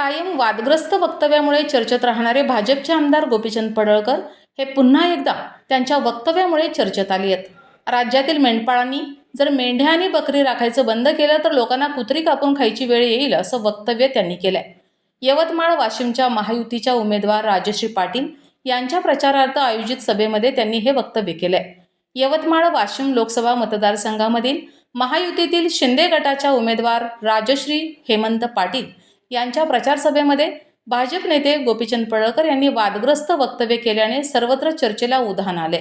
कायम वादग्रस्त वक्तव्यामुळे चर्चेत राहणारे भाजपचे आमदार गोपीचंद पडळकर हे पुन्हा एकदा त्यांच्या वक्तव्यामुळे चर्चेत आली आहेत. राज्यातील मेंढपाळांनी जर मेंढ्या आणि बकरी राखायचं बंद केलं तर लोकांना कुत्री कापून खायची वेळ येईल असं वक्तव्य त्यांनी केलंय. यवतमाळ वाशिमच्या महायुतीच्या उमेदवार राजश्री पाटील यांच्या प्रचारार्थ आयोजित सभेमध्ये त्यांनी हे वक्तव्य केलंय. यवतमाळ वाशिम लोकसभा मतदारसंघामधील महायुतीतील शिंदे गटाच्या उमेदवार राजश्री हेमंत पाटील यांच्या प्रचारसभेमध्ये भाजप नेते गोपीचंद पडळकर यांनी वादग्रस्त वक्तव्य केल्याने सर्वत्र चर्चेला उधाण आले.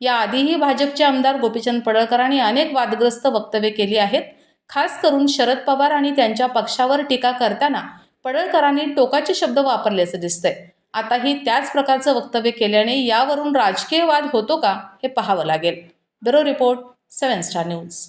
याआधीही भाजपचे आमदार गोपीचंद पडळकरांनी अनेक वादग्रस्त वक्तव्य केली आहेत. खास करून शरद पवार आणि त्यांच्या पक्षावर टीका करताना पडळकरांनी टोकाचे शब्द वापरल्याचं दिसतंय. आताही त्याच प्रकारचं वक्तव्य केल्याने यावरून राजकीय वाद होतो का हे पाहावं लागेल. Bureau report seven star news.